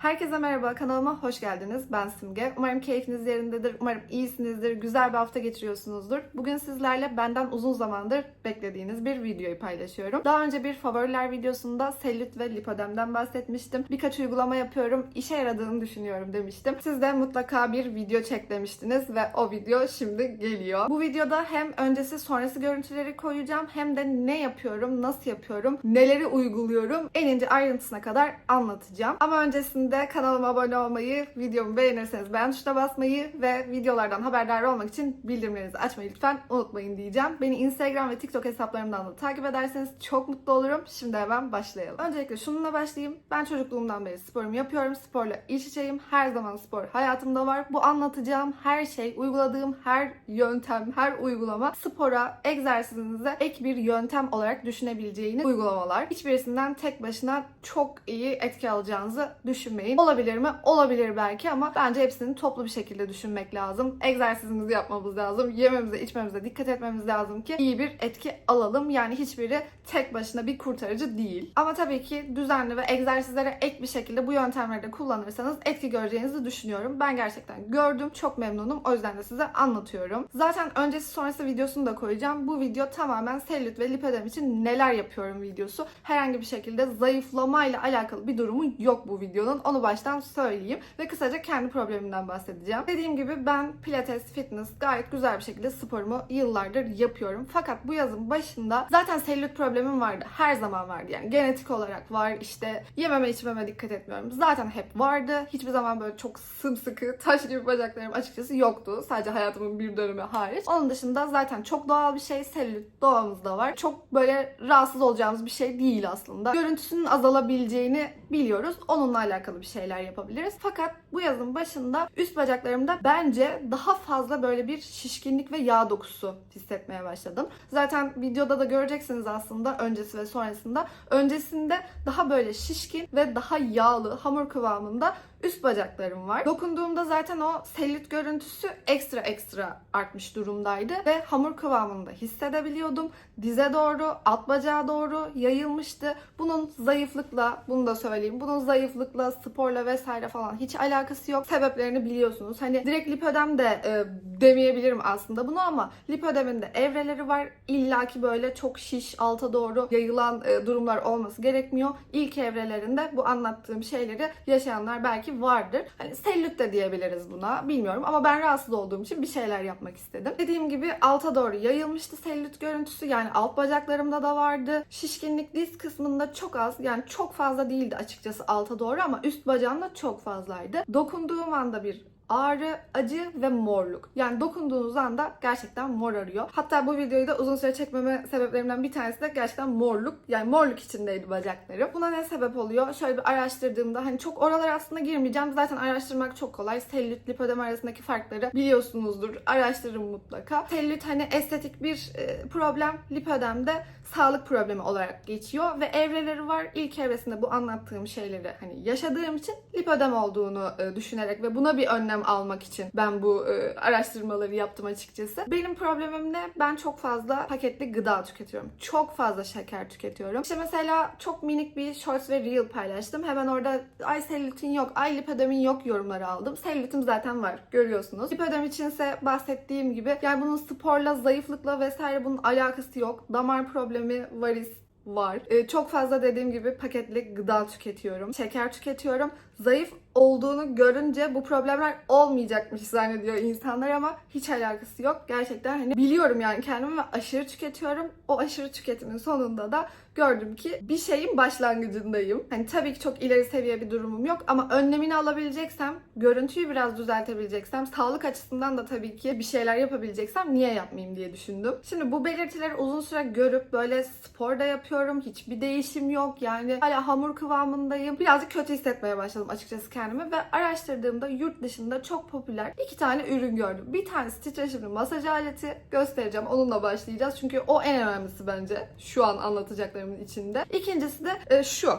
Herkese merhaba, kanalıma hoş geldiniz. Ben Simge. Umarım keyfiniz yerindedir, umarım iyisinizdir, güzel bir hafta geçiriyorsunuzdur. Bugün sizlerle benden uzun zamandır beklediğiniz bir videoyu paylaşıyorum. Daha önce bir favoriler videosunda selülit ve lipödemden bahsetmiştim. Birkaç uygulama yapıyorum, işe yaradığını düşünüyorum demiştim. Siz de mutlaka bir video çek demiştiniz ve o video şimdi geliyor. Bu videoda hem öncesi sonrası görüntüleri koyacağım hem de ne yapıyorum, nasıl yapıyorum, neleri uyguluyorum en ince ayrıntısına kadar anlatacağım. Ama öncesinde kanalıma abone olmayı, videomu beğenirseniz beğen tuşuna basmayı ve videolardan haberdar olmak için bildirimlerinizi açmayı lütfen unutmayın diyeceğim. Beni Instagram ve TikTok hesaplarımdan da takip ederseniz çok mutlu olurum. Şimdi hemen başlayalım. Öncelikle şununla başlayayım. Ben çocukluğumdan beri sporumu yapıyorum. Sporla iç içeyim. Her zaman spor hayatımda var. Bu anlatacağım her şey, uyguladığım her yöntem, her uygulama spora, egzersizinize ek bir yöntem olarak düşünebileceğiniz uygulamalar. Hiçbirisinden tek başına çok iyi etki alacağınızı düşünmeyin. Olabilir mi? Olabilir belki ama bence hepsini toplu bir şekilde düşünmek lazım. Egzersizimizi yapmamız lazım. Yememize, içmemize dikkat etmemiz lazım ki iyi bir etki alalım. Yani hiçbiri tek başına bir kurtarıcı değil. Ama tabii ki düzenli ve egzersizlere ek bir şekilde bu yöntemleri de kullanırsanız etki göreceğinizi düşünüyorum. Ben gerçekten gördüm. Çok memnunum. O yüzden de size anlatıyorum. Zaten öncesi sonrası videosunu da koyacağım. Bu video tamamen selülit ve lipödem için neler yapıyorum videosu. Herhangi bir şekilde zayıflamayla alakalı bir durumu yok bu videonun. Onu baştan söyleyeyim. Ve kısaca kendi problemimden bahsedeceğim. Dediğim gibi ben pilates, fitness gayet güzel bir şekilde sporumu yıllardır yapıyorum. Fakat bu yazın başında zaten selülit problemim vardı. Her zaman vardı yani. Genetik olarak var. işte yememe içmeme dikkat etmiyorum. Zaten hep vardı. Hiçbir zaman böyle çok sımsıkı, taş gibi bacaklarım açıkçası yoktu. Sadece hayatımın bir dönemi hariç. Onun dışında zaten çok doğal bir şey. Selülit doğamızda var. Çok böyle rahatsız olacağımız bir şey değil aslında. Görüntüsünün azalabileceğini biliyoruz. Onunla alakalı bir şeyler yapabiliriz. Fakat bu yazın başında üst bacaklarımda bence daha fazla böyle bir şişkinlik ve yağ dokusu hissetmeye başladım. Zaten videoda da göreceksiniz aslında öncesi ve sonrasında. Öncesinde daha böyle şişkin ve daha yağlı hamur kıvamında üst bacaklarım var. Dokunduğumda zaten o selülit görüntüsü ekstra ekstra artmış durumdaydı ve hamur kıvamında hissedebiliyordum. Dize doğru, alt bacağa doğru yayılmıştı. Bunun zayıflıkla, bunu da söyleyeyim, bunun zayıflıkla, sporla vesaire falan hiç alakası yok. Sebeplerini biliyorsunuz. Hani direkt lipödem de e, demeyebilirim aslında bunu ama lipödemin de evreleri var. İlla ki böyle çok şiş, alta doğru yayılan e, durumlar olması gerekmiyor. İlk evrelerinde bu anlattığım şeyleri yaşayanlar belki vardır. Hani selülit de diyebiliriz buna. Bilmiyorum ama ben rahatsız olduğum için bir şeyler yapmak istedim. Dediğim gibi alta doğru yayılmıştı selülit görüntüsü. Yani alt bacaklarımda da vardı. Şişkinlik diz kısmında çok az. Yani çok fazla değildi açıkçası alta doğru ama üst bacağımda çok fazlaydı. Dokunduğum anda bir ağrı, acı ve morluk. Yani dokunduğunuz anda gerçekten mor arıyor. Hatta bu videoyu da uzun süre çekmeme sebeplerimden bir tanesi de gerçekten morluk. Yani morluk içindeydi bacaklarım. Buna ne sebep oluyor? Şöyle bir araştırdığımda hani çok oralara aslında girmeyeceğim. Zaten araştırmak çok kolay. Selülit, lipödem arasındaki farkları biliyorsunuzdur. Araştırın mutlaka. Selülit hani estetik bir e, problem. Lipödem de sağlık problemi olarak geçiyor ve evreleri var. İlk evresinde bu anlattığım şeyleri hani yaşadığım için lipödem olduğunu e, düşünerek ve buna bir önlem almak için ben bu e, araştırmaları yaptım açıkçası. Benim problemim ne? Ben çok fazla paketli gıda tüketiyorum. Çok fazla şeker tüketiyorum. İşte mesela çok minik bir shorts ve reel paylaştım. Hemen orada ay selülitin yok, ay lipödemin yok yorumları aldım. Selülitim zaten var görüyorsunuz. Lipödem içinse bahsettiğim gibi yani bunun sporla, zayıflıkla vesaire bunun alakası yok. Damar problemi, varis var. Ee, çok fazla dediğim gibi paketli gıda tüketiyorum. Şeker tüketiyorum. Zayıf olduğunu görünce bu problemler olmayacakmış zannediyor insanlar ama hiç alakası yok. Gerçekten hani biliyorum yani kendimi ve aşırı tüketiyorum. O aşırı tüketimin sonunda da gördüm ki bir şeyin başlangıcındayım. Hani tabii ki çok ileri seviye bir durumum yok ama önlemini alabileceksem, görüntüyü biraz düzeltebileceksem, sağlık açısından da tabii ki bir şeyler yapabileceksem niye yapmayayım diye düşündüm. Şimdi bu belirtileri uzun süre görüp böyle spor da yapıyorum. Hiçbir değişim yok. Yani hala hamur kıvamındayım. Birazcık kötü hissetmeye başladım açıkçası kendimi ve araştırdığımda yurt dışında çok popüler iki tane ürün gördüm. Bir tanesi titreşimli masaj aleti göstereceğim. Onunla başlayacağız. Çünkü o en önemlisi bence şu an anlatacaklarımın içinde. İkincisi de e, şu.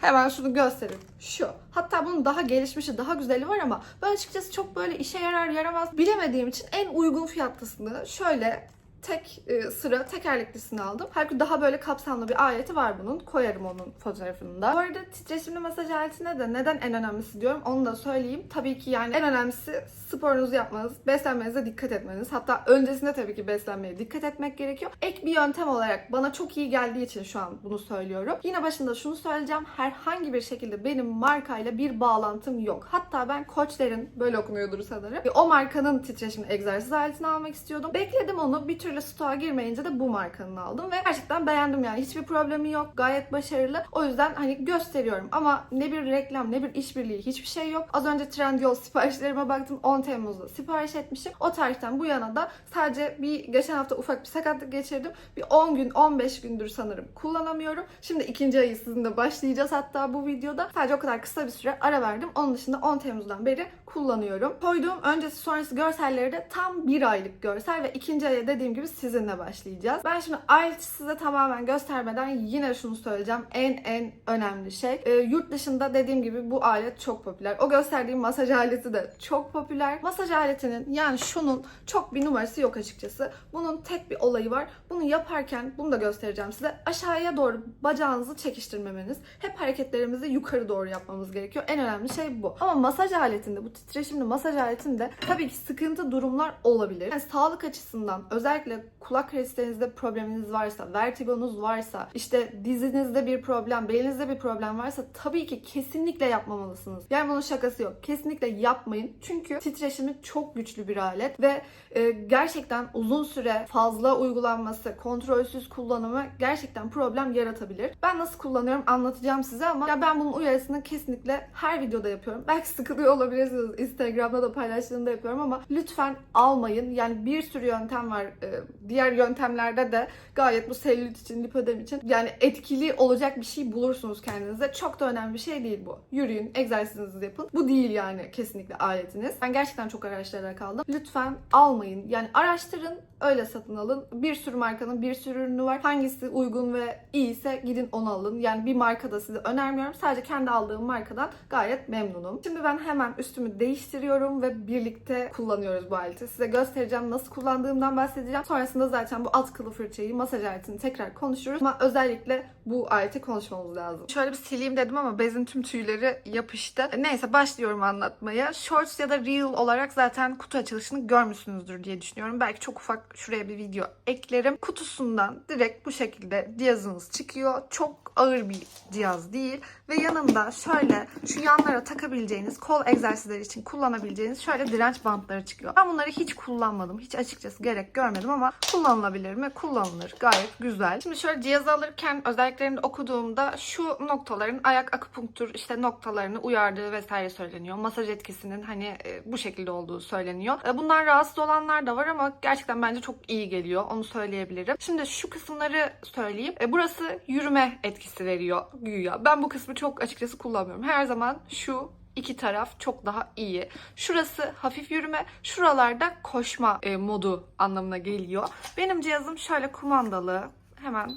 Hemen şunu göstereyim. Şu. Hatta bunun daha gelişmişi, daha güzeli var ama ben açıkçası çok böyle işe yarar yaramaz bilemediğim için en uygun fiyatlısını şöyle tek e, sıra tekerleklisini aldım. Halbuki daha böyle kapsamlı bir aleti var bunun. Koyarım onun fotoğrafını da. Bu arada titreşimli masaj aletine de neden en önemlisi diyorum onu da söyleyeyim. Tabii ki yani en önemlisi sporunuzu yapmanız, beslenmenize dikkat etmeniz. Hatta öncesinde tabii ki beslenmeye dikkat etmek gerekiyor. Ek bir yöntem olarak bana çok iyi geldiği için şu an bunu söylüyorum. Yine başında şunu söyleyeceğim. Herhangi bir şekilde benim markayla bir bağlantım yok. Hatta ben Koçler'in böyle okunuyordur sanırım. O markanın titreşim egzersiz aletini almak istiyordum. Bekledim onu. Bir türlü stoğa girmeyince de bu markanın aldım ve gerçekten beğendim yani. Hiçbir problemi yok. Gayet başarılı. O yüzden hani gösteriyorum ama ne bir reklam ne bir işbirliği hiçbir şey yok. Az önce Trendyol siparişlerime baktım. 10 Temmuz'da sipariş etmişim. O tarihten bu yana da sadece bir geçen hafta ufak bir sakatlık geçirdim. Bir 10 gün 15 gündür sanırım kullanamıyorum. Şimdi ikinci ayı sizinle başlayacağız hatta bu videoda. Sadece o kadar kısa bir süre ara verdim. Onun dışında 10 Temmuz'dan beri kullanıyorum. Koyduğum öncesi sonrası görselleri de tam bir aylık görsel ve ikinci aya dediğim gibi sizinle başlayacağız. Ben şimdi alet size tamamen göstermeden yine şunu söyleyeceğim. En en önemli şey. e, yurt dışında dediğim gibi bu alet çok popüler. O gösterdiğim masaj aleti de çok popüler. Masaj aletinin yani şunun çok bir numarası yok açıkçası. Bunun tek bir olayı var. Bunu yaparken bunu da göstereceğim size. Aşağıya doğru bacağınızı çekiştirmemeniz. Hep hareketlerimizi yukarı doğru yapmamız gerekiyor. En önemli şey bu. Ama masaj aletinde, bu titreşimli masaj aletinde tabii ki sıkıntı durumlar olabilir. Yani sağlık açısından özellikle kulak kreslerinizde probleminiz varsa, vertigonuz varsa, işte dizinizde bir problem, belinizde bir problem varsa tabii ki kesinlikle yapmamalısınız. Yani bunun şakası yok. Kesinlikle yapmayın. Çünkü titreşimi çok güçlü bir alet ve e, gerçekten uzun süre fazla uygulanması, kontrolsüz kullanımı gerçekten problem yaratabilir. Ben nasıl kullanıyorum anlatacağım size ama ya ben bunun uyarısını kesinlikle her videoda yapıyorum. Belki sıkılıyor olabilirsiniz. Instagram'da da paylaştığımda yapıyorum ama lütfen almayın. Yani bir sürü yöntem var. Ee, Diğer yöntemlerde de gayet bu selülit için, lipödem için yani etkili olacak bir şey bulursunuz kendinize. Çok da önemli bir şey değil bu. Yürüyün, egzersizinizi yapın. Bu değil yani kesinlikle aletiniz. Ben gerçekten çok araştırarak aldım. Lütfen almayın. Yani araştırın, öyle satın alın. Bir sürü markanın bir sürü ürünü var. Hangisi uygun ve iyiyse gidin onu alın. Yani bir markada size önermiyorum. Sadece kendi aldığım markadan gayet memnunum. Şimdi ben hemen üstümü değiştiriyorum ve birlikte kullanıyoruz bu aleti. Size göstereceğim nasıl kullandığımdan bahsedeceğim. Sonrasında zaten bu alt kılı fırçayı, masaj aletini tekrar konuşuruz. Ama özellikle bu aleti konuşmamız lazım. Şöyle bir sileyim dedim ama bezin tüm tüyleri yapıştı. Neyse başlıyorum anlatmaya. Shorts ya da Reel olarak zaten kutu açılışını görmüşsünüzdür diye düşünüyorum. Belki çok ufak şuraya bir video eklerim. Kutusundan direkt bu şekilde cihazınız çıkıyor. Çok ağır bir cihaz değil. Ve yanında şöyle şu yanlara takabileceğiniz kol egzersizleri için kullanabileceğiniz şöyle direnç bantları çıkıyor. Ben bunları hiç kullanmadım. Hiç açıkçası gerek görmedim ama kullanılabilir mi? Kullanılır. Gayet güzel. Şimdi şöyle cihazı alırken özelliklerini okuduğumda şu noktaların ayak akupunktur işte noktalarını uyardığı vesaire söyleniyor. Masaj etkisinin hani e, bu şekilde olduğu söyleniyor. E, Bundan rahatsız olanlar da var ama gerçekten bence çok iyi geliyor. Onu söyleyebilirim. Şimdi şu kısımları söyleyeyim. E, Burası yürüme etkisi veriyor güya. Ben bu kısmı çok açıkçası kullanmıyorum. Her zaman şu iki taraf çok daha iyi. Şurası hafif yürüme, şuralarda koşma e, modu anlamına geliyor. Benim cihazım şöyle kumandalı. Hemen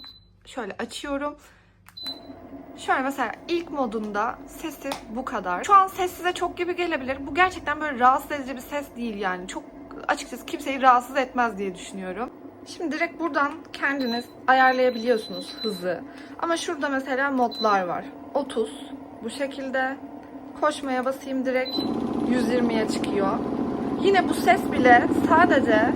şöyle açıyorum. Şöyle mesela ilk modunda sesi bu kadar. Şu an ses size çok gibi gelebilir. Bu gerçekten böyle rahatsız edici bir ses değil yani. Çok açıkçası kimseyi rahatsız etmez diye düşünüyorum. Şimdi direkt buradan kendiniz ayarlayabiliyorsunuz hızı. Ama şurada mesela modlar var. 30 bu şekilde. Koşmaya basayım direkt 120'ye çıkıyor. Yine bu ses bile sadece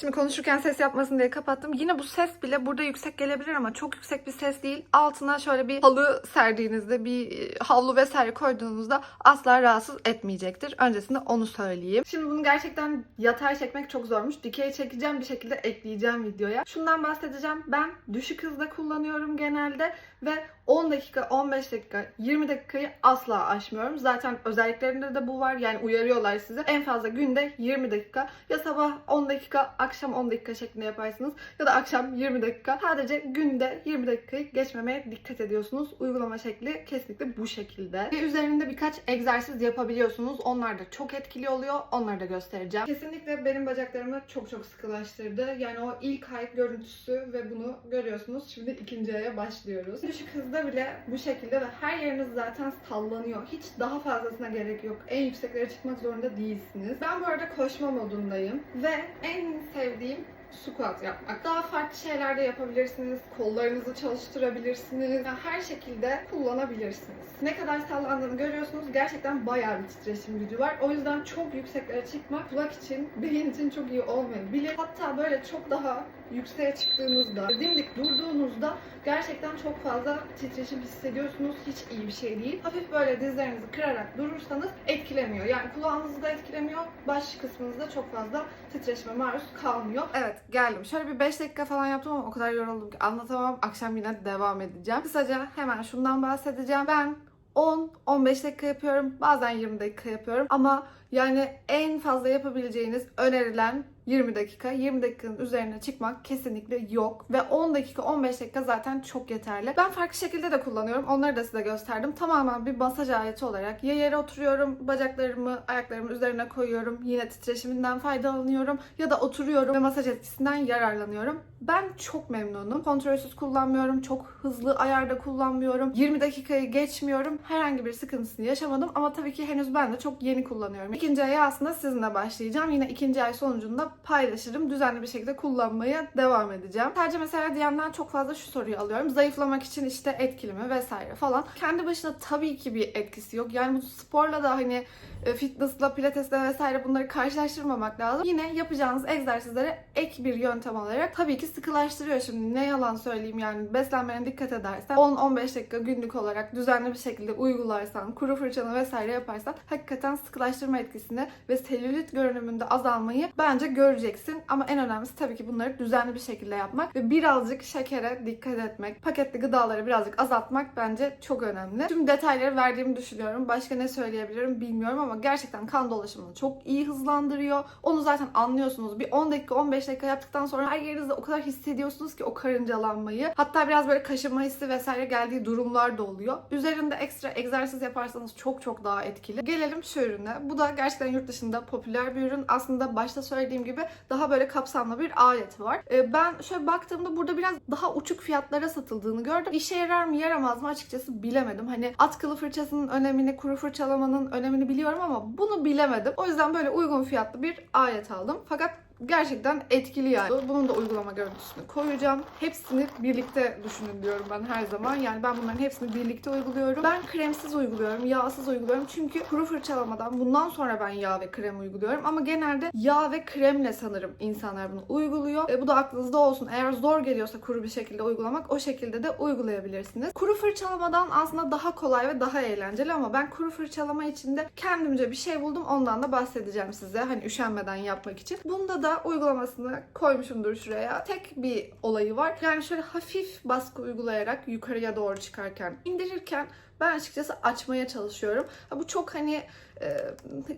Şimdi konuşurken ses yapmasın diye kapattım. Yine bu ses bile burada yüksek gelebilir ama çok yüksek bir ses değil. Altına şöyle bir halı serdiğinizde, bir e, havlu vesaire koyduğunuzda asla rahatsız etmeyecektir. Öncesinde onu söyleyeyim. Şimdi bunu gerçekten yatay çekmek çok zormuş. Dikey çekeceğim bir şekilde ekleyeceğim videoya. Şundan bahsedeceğim. Ben düşük hızda kullanıyorum genelde ve 10 dakika, 15 dakika, 20 dakikayı asla aşmıyorum. Zaten özelliklerinde de bu var. Yani uyarıyorlar size. En fazla günde 20 dakika. Ya sabah 10 dakika, akşam 10 dakika şeklinde yaparsınız ya da akşam 20 dakika. Sadece günde 20 dakikayı geçmemeye dikkat ediyorsunuz. Uygulama şekli kesinlikle bu şekilde. Ve üzerinde birkaç egzersiz yapabiliyorsunuz. Onlar da çok etkili oluyor. Onları da göstereceğim. Kesinlikle benim bacaklarımı çok çok sıkılaştırdı. Yani o ilk ay görüntüsü ve bunu görüyorsunuz. Şimdi ikinci aya başlıyoruz. Düşük hızda bile bu şekilde ve her yeriniz zaten sallanıyor. Hiç daha fazlasına gerek yok. En yükseklere çıkmak zorunda değilsiniz. Ben bu arada koşma modundayım ve en sevdiğim squat yapmak. Daha farklı şeyler de yapabilirsiniz. Kollarınızı çalıştırabilirsiniz. Yani her şekilde kullanabilirsiniz. Ne kadar sallandığını görüyorsunuz. Gerçekten bayağı bir titreşim gücü var. O yüzden çok yükseklere çıkmak kulak için, beyin için çok iyi olmayabilir. Hatta böyle çok daha yükseğe çıktığınızda, dimdik durduğunuzda gerçekten çok fazla titreşim hissediyorsunuz. Hiç iyi bir şey değil. Hafif böyle dizlerinizi kırarak durursanız etkilemiyor. Yani kulağınızı da etkilemiyor. Baş kısmınızda çok fazla titreşime maruz kalmıyor. Evet geldim. Şöyle bir 5 dakika falan yaptım ama o kadar yoruldum ki anlatamam. Akşam yine devam edeceğim. Kısaca hemen şundan bahsedeceğim. Ben 10-15 dakika yapıyorum. Bazen 20 dakika yapıyorum. Ama yani en fazla yapabileceğiniz önerilen 20 dakika. 20 dakikanın üzerine çıkmak kesinlikle yok. Ve 10 dakika 15 dakika zaten çok yeterli. Ben farklı şekilde de kullanıyorum. Onları da size gösterdim. Tamamen bir masaj aleti olarak ya yere oturuyorum, bacaklarımı ayaklarımın üzerine koyuyorum. Yine titreşiminden faydalanıyorum. Ya da oturuyorum ve masaj etkisinden yararlanıyorum. Ben çok memnunum. Kontrolsüz kullanmıyorum. Çok hızlı ayarda kullanmıyorum. 20 dakikayı geçmiyorum. Herhangi bir sıkıntısını yaşamadım. Ama tabii ki henüz ben de çok yeni kullanıyorum. İkinci aya aslında sizinle başlayacağım. Yine ikinci ay sonucunda paylaşırım. Düzenli bir şekilde kullanmaya devam edeceğim. Sadece mesela DM'den çok fazla şu soruyu alıyorum. Zayıflamak için işte etkili mi vesaire falan. Kendi başına tabii ki bir etkisi yok. Yani bu sporla da hani e, fitnessla, pilatesle vesaire bunları karşılaştırmamak lazım. Yine yapacağınız egzersizlere ek bir yöntem olarak tabii ki sıkılaştırıyor şimdi. Ne yalan söyleyeyim yani beslenmene dikkat edersen 10-15 dakika günlük olarak düzenli bir şekilde uygularsan, kuru fırçanı vesaire yaparsan hakikaten sıkılaştırma etkisini ve selülit görünümünde azalmayı bence göreceksin. Ama en önemlisi tabii ki bunları düzenli bir şekilde yapmak ve birazcık şekere dikkat etmek, paketli gıdaları birazcık azaltmak bence çok önemli. Tüm detayları verdiğimi düşünüyorum. Başka ne söyleyebilirim bilmiyorum ama gerçekten kan dolaşımını çok iyi hızlandırıyor. Onu zaten anlıyorsunuz. Bir 10 dakika 15 dakika yaptıktan sonra her yerinizde o kadar hissediyorsunuz ki o karıncalanmayı. Hatta biraz böyle kaşınma hissi vesaire geldiği durumlar da oluyor. Üzerinde ekstra egzersiz yaparsanız çok çok daha etkili. Gelelim şu ürüne. Bu da gerçekten yurt dışında popüler bir ürün. Aslında başta söylediğim gibi daha böyle kapsamlı bir alet var. Ee, Ben şöyle baktığımda burada biraz daha uçuk fiyatlara satıldığını gördüm. İşe yarar mı yaramaz mı açıkçası bilemedim. Hani atkılı fırçasının önemini, kuru fırçalamanın önemini biliyorum ama bunu bilemedim. O yüzden böyle uygun fiyatlı bir alet aldım. Fakat gerçekten etkili yani. Bunun da uygulama görüntüsünü koyacağım. Hepsini birlikte düşünün diyorum ben her zaman. Yani ben bunların hepsini birlikte uyguluyorum. Ben kremsiz uyguluyorum, yağsız uyguluyorum. Çünkü kuru fırçalamadan bundan sonra ben yağ ve krem uyguluyorum. Ama genelde yağ ve kremle sanırım insanlar bunu uyguluyor. E, bu da aklınızda olsun. Eğer zor geliyorsa kuru bir şekilde uygulamak o şekilde de uygulayabilirsiniz. Kuru fırçalamadan aslında daha kolay ve daha eğlenceli ama ben kuru fırçalama içinde kendimce bir şey buldum. Ondan da bahsedeceğim size. Hani üşenmeden yapmak için. Bunda da uygulamasını koymuşumdur şuraya. Tek bir olayı var. Yani şöyle hafif baskı uygulayarak yukarıya doğru çıkarken, indirirken ben açıkçası açmaya çalışıyorum. Ha, Bu çok hani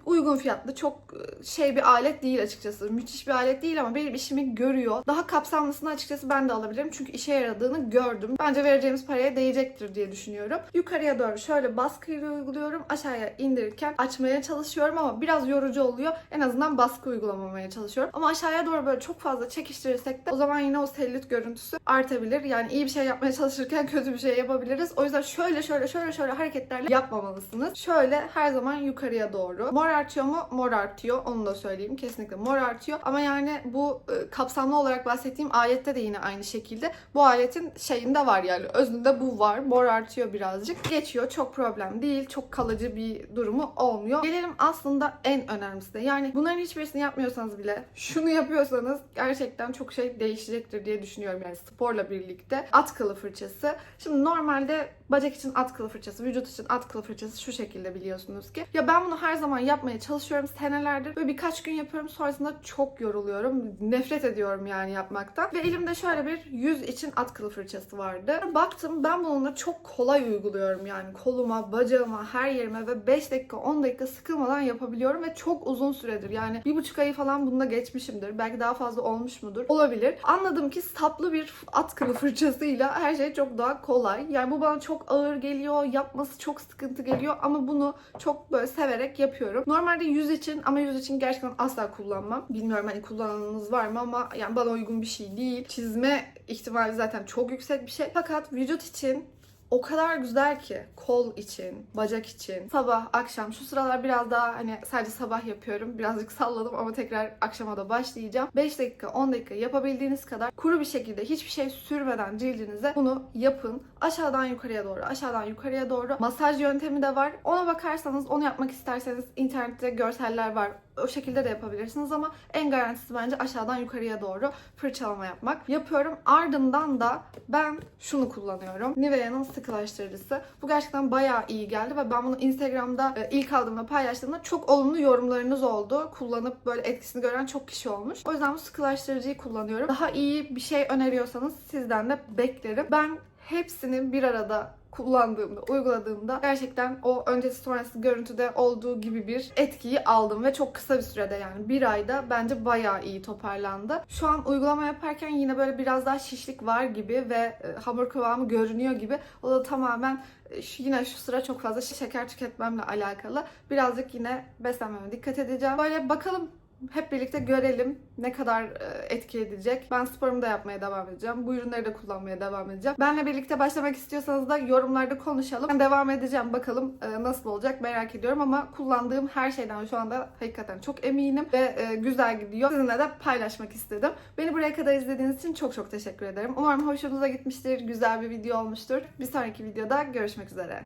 uygun fiyatlı, çok e, şey bir alet değil açıkçası. Müthiş bir alet değil ama benim işimi görüyor. Daha kapsamlısını açıkçası ben de alabilirim. Çünkü işe yaradığını gördüm. Bence vereceğimiz paraya değecektir diye düşünüyorum. Yukarıya doğru şöyle baskıyla uyguluyorum. Aşağıya indirirken açmaya çalışıyorum ama biraz yorucu oluyor. En azından baskı uygulamamaya çalışıyorum. Ama aşağıya doğru böyle çok fazla çekiştirirsek de o zaman yine o selülit görüntüsü artabilir. Yani iyi bir şey yapmaya çalışırken kötü bir şey yapabiliriz. O yüzden şöyle şöyle şöyle şöyle hareketlerle yapmamalısınız. Şöyle her zaman yukarıya doğru. Mor artıyor mu? Mor artıyor. Onu da söyleyeyim. Kesinlikle mor artıyor. Ama yani bu e, kapsamlı olarak bahsettiğim ayette de yine aynı şekilde. Bu aletin şeyinde var yani. Özünde bu var. Mor artıyor birazcık. Geçiyor. Çok problem değil. Çok kalıcı bir durumu olmuyor. Gelelim aslında en önemlisi de. Yani bunların hiçbirisini yapmıyorsanız bile şunu yapıyorsanız gerçekten çok şey değişecektir diye düşünüyorum. Yani sporla birlikte atkılı fırçası. Şimdi normalde bacak için at kılı fırçası, vücut için at kılı fırçası şu şekilde biliyorsunuz ki. Ya ben bunu her zaman yapmaya çalışıyorum senelerdir. Böyle birkaç gün yapıyorum sonrasında çok yoruluyorum. Nefret ediyorum yani yapmaktan. Ve elimde şöyle bir yüz için at kılı fırçası vardı. Baktım ben bununla çok kolay uyguluyorum yani koluma, bacağıma, her yerime ve 5 dakika 10 dakika sıkılmadan yapabiliyorum ve çok uzun süredir yani bir buçuk ayı falan bunda geçmişimdir. Belki daha fazla olmuş mudur? Olabilir. Anladım ki saplı bir at kılı fırçasıyla her şey çok daha kolay. Yani bu bana çok ağır geliyor, yapması çok sıkıntı geliyor ama bunu çok böyle severek yapıyorum. Normalde yüz için ama yüz için gerçekten asla kullanmam. Bilmiyorum hani kullananınız var mı ama yani bana uygun bir şey değil. Çizme ihtimali zaten çok yüksek bir şey. Fakat vücut için o kadar güzel ki kol için, bacak için, sabah, akşam şu sıralar biraz daha hani sadece sabah yapıyorum. Birazcık salladım ama tekrar akşama da başlayacağım. 5 dakika, 10 dakika yapabildiğiniz kadar kuru bir şekilde hiçbir şey sürmeden cildinize bunu yapın. Aşağıdan yukarıya doğru, aşağıdan yukarıya doğru. Masaj yöntemi de var. Ona bakarsanız, onu yapmak isterseniz internette görseller var. O şekilde de yapabilirsiniz ama en garantisi bence aşağıdan yukarıya doğru fırçalama yapmak. Yapıyorum. Ardından da ben şunu kullanıyorum. Nivea'nın sıkılaştırıcısı. Bu gerçekten bayağı iyi geldi ve ben bunu Instagram'da e, ilk aldığımda paylaştığımda çok olumlu yorumlarınız oldu. Kullanıp böyle etkisini gören çok kişi olmuş. O yüzden bu sıkılaştırıcıyı kullanıyorum. Daha iyi bir şey öneriyorsanız sizden de beklerim. Ben hepsini bir arada kullandığımda, uyguladığımda gerçekten o öncesi sonrası görüntüde olduğu gibi bir etkiyi aldım ve çok kısa bir sürede yani bir ayda bence bayağı iyi toparlandı. Şu an uygulama yaparken yine böyle biraz daha şişlik var gibi ve e, hamur kıvamı görünüyor gibi. O da tamamen e, yine şu sıra çok fazla şeker tüketmemle alakalı. Birazcık yine beslenmeme dikkat edeceğim. Böyle bakalım hep birlikte görelim ne kadar e, etki edecek. Ben sporumu da yapmaya devam edeceğim. Bu ürünleri de kullanmaya devam edeceğim. Benle birlikte başlamak istiyorsanız da yorumlarda konuşalım. Ben devam edeceğim. Bakalım e, nasıl olacak merak ediyorum ama kullandığım her şeyden şu anda hakikaten çok eminim ve e, güzel gidiyor. Sizinle de paylaşmak istedim. Beni buraya kadar izlediğiniz için çok çok teşekkür ederim. Umarım hoşunuza gitmiştir. Güzel bir video olmuştur. Bir sonraki videoda görüşmek üzere.